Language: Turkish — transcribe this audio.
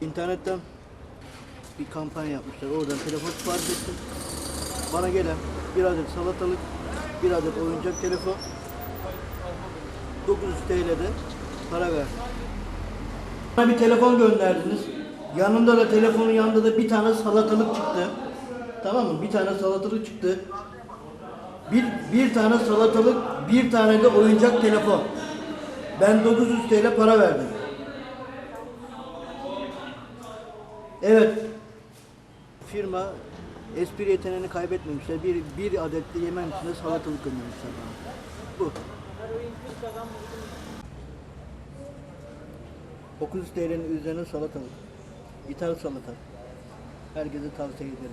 İnternetten bir kampanya yapmışlar. Oradan telefon sipariş ettim. Bana gelen bir adet salatalık, bir adet oyuncak telefon 900 TL'de para verdim. Bana bir telefon gönderdiniz. Yanında da telefonun yanında da bir tane salatalık çıktı. Tamam mı? Bir tane salatalık çıktı. Bir, bir tane salatalık, bir tane de oyuncak telefon. Ben 900 TL para verdim. Evet. Firma espri yeteneğini kaybetmemişler. Bir, bir adet de yemen içinde salatalık göndermişler. Bu. 900 TL'nin üzerine salatalık. İthal salata. Herkese tavsiye ederim.